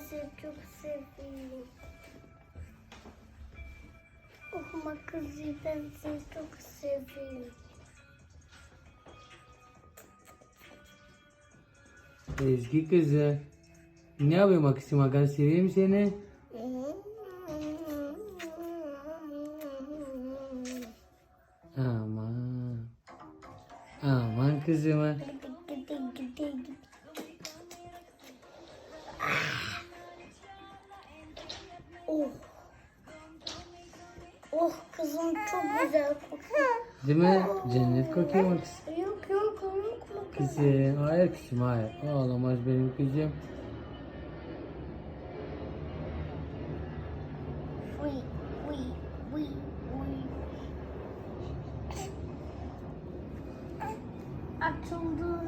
seni çok seviyorum. Oh Makızı ben seni çok seviyorum. Ezgi kızı. Ne yapıyor Maksim Hakan seviyor mu seni? Aman. Aman kızıma. Oh. Oh kızım çok güzel kokuyor. Değil mi? Cennet kokuyor Maksim. Yok yok yok. Kızım. Hayır kızım hayır. Ağlamaz benim kızım. Uy uy uy uy. Açıldı.